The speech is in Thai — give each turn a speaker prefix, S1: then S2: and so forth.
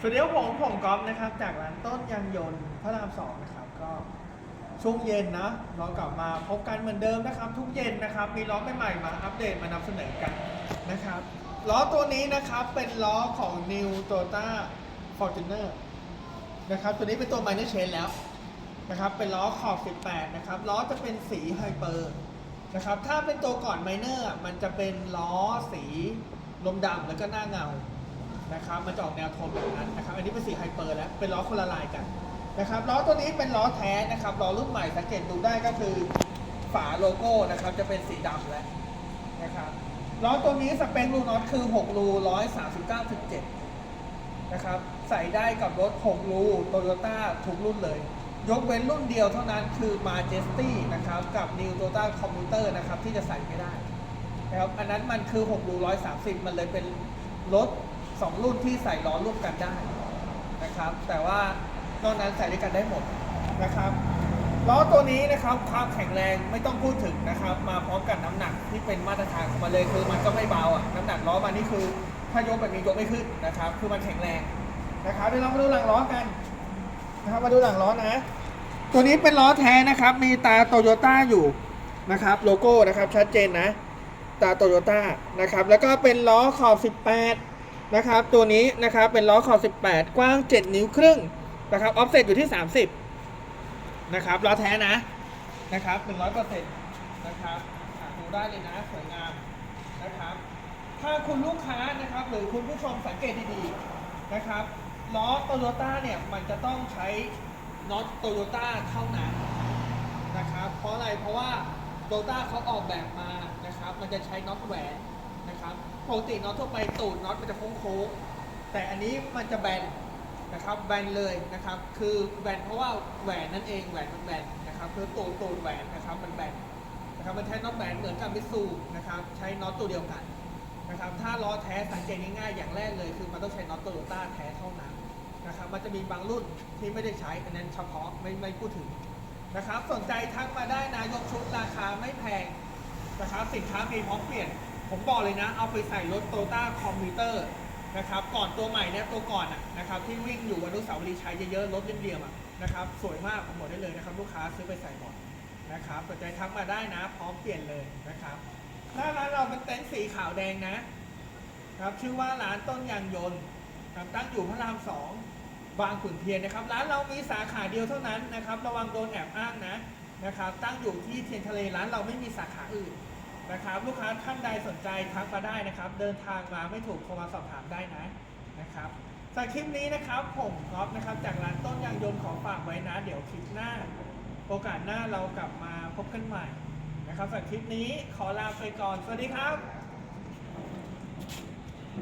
S1: สวัสดีครับผมผมก๊อฟนะครับ จากร้านต้นยางยนต์พระรามสองนะครับ ก็ช่วงเย็นนะเรากลับมาพบกันเหมือนเดิมนะครับ ทุกเย็นนะครับ มีล้อใหม่ๆมาอัปเดตมานำเสนอกันนะครับล้อตัวนี้นะครับเป็นล้อของ New Toyota Fortuner นะครับ ตัวนี้เป็นตัว minor change แล้วนะครับ เป็นล้อขอบ 18 นะครับล้อจะเป็นสีไฮเปอร์นะครับถ้าเป็นตัวก่อน minor อะมันจะเป็นล้อสีลมดำแล้วก็หน้าเงา นะครับมันจะออกแนวโทนแบบนั้นนะครับอันนี้เป็นสีไฮเปอร์แล้วเป็นล้อคนละลายกันนะครับล้อตัวนี้เป็นล้อแท้นะครับล้อรุ่นใหม่สังเกตดูได้ก็คือฝาโลโก้นะครับจะเป็นสีดำแล้วนะครับล้อตัวนี้สเปครูน็อตคือ 6 รู 139.7 นะครับใส่ได้กับรถ 6 รูโตโยต้าทุกรุ่นเลย ยกเว้นรุ่นเดียวเท่านั้นคือ Majesty นะครับกับ New Toyota Commuter นะครับที่จะใส่ไม่ได้นะครับอันนั้นมันคือ 6 รู 130 มันเลยเป็นรถ 2รุ่นที่ใส่ล้อร่วมกันได้นะครับ แต่ว่านอกนั้นใส่ด้วยกันได้หมดนะครับล้อตัวนี้นะครับความแข็งแรงไม่ต้องพูดถึงนะครับ มาพร้อมกับน้ำหนักที่เป็นมาตรฐานของมันเลยคือมันก็ไม่เบาอะน้ำหนักล้อมันนี่คือถ้ายกแบบนี้ยกไม่ขึ้นนะครับ คือมันแข็งแรงนะครับเดี๋ยวเรามาดูหลังล้อกันนะครับมาดูหลังล้อนะ ตัวนี้เป็นล้อแท้นะครับ มีตาโตโยต้าอยู่นะครับ โลโก้นะครับชัดเจนนะ ตาโตโยต้านะครับ แล้วก็เป็นล้อขอบ 18 นะครับ ตัวนี้นะครับเป็นล้อขอบ18 กว้าง 7 นิ้วครึ่งนะครับออฟเซ็ตอยู่ที่ 30นะครับล้อแท้นะนะครับ100%นะครับดูได้เลยนะสวยงามนะครับ ถ้าคุณลูกค้านะครับ หรือคุณผู้ชมสังเกตดีๆนะครับล้อโตโยต้าเนี่ยมันจะต้องใช้น็อตโตโยต้าเท่านั้นนะครับ เพราะอะไรเพราะว่าโตโยต้าเขาออกแบบมานะครับ มันจะใช้น็อตแหวน นะครับปกติน็อตทั่วไปตูดน็อตมันจะโค้งๆแต่อันนี้มันจะแบนนะครับแบนเลยนะครับคือแบนเพราะว่าแหวนนั่นเองแหวนมันแบนนะครับคือตูดตูดแหวนนะครับมันแบนนะครับมันใช้น็อตแบนเหมือนกับมิตซูนะครับใช้น็อตตัวเดียวกันนะครับถ้าล้อแท้สังเกตง่ายๆอย่างแรกเลย คือมันต้องใช้น็อตโตโยต้าแท้เท่านั้นนะครับมันจะมีบางรุ่นที่ไม่ได้ใช้อันนั้นเฉพาะไม่ไม่พูดถึงนะครับสนใจทักมาได้นะยกชุดราคาไม่แพงนะครับสินค้ามีพร้อมเปลี่ยน ผมบอกเลยนะ เอาไปใส่รถโตต้าคอมพิวเตอร์นะครับ ก่อนตัวใหม่เนี่ยตัวก่อนอะนะครับที่วิ่งอยู่อนุสาวรีย์ชัยเยอะๆรถเรียมๆอะนะครับสวยมากผมบอกได้เลยนะครับ ลูกค้าซื้อไปใส่บ่อยนะครับสนใจทักมาได้นะ พร้อมเปลี่ยนเลยนะครับหน้าร้านเราเป็นเต็นท์สีขาวแดงนะครับชื่อว่าร้านต้นยางยนต์ครับตั้งอยู่พระรามสองบางขุนเทียนนะครับ ร้านเรามีสาขาเดียวเท่านั้นนะครับ ระวังโดนแอบอ้างนะนะครับ ตั้งอยู่ที่เทียนทะเลร้านเราไม่มีสาขาอื่น นะครับลูกค้าท่านใดสนใจทักมาได้นะครับ เดินทางมาไม่ถูกโทรมาสอบถามได้นะนะครับสำหรับคลิปนี้นะครับผมก๊อฟนะครับ จากร้านต้นยางยนต์ของฝากไว้นะ เดี๋ยวคลิปหน้า โอกาสหน้าเรากลับมาพบกันใหม่นะครับสำหรับคลิปนี้ขอลาไปก่อน สวัสดีครับ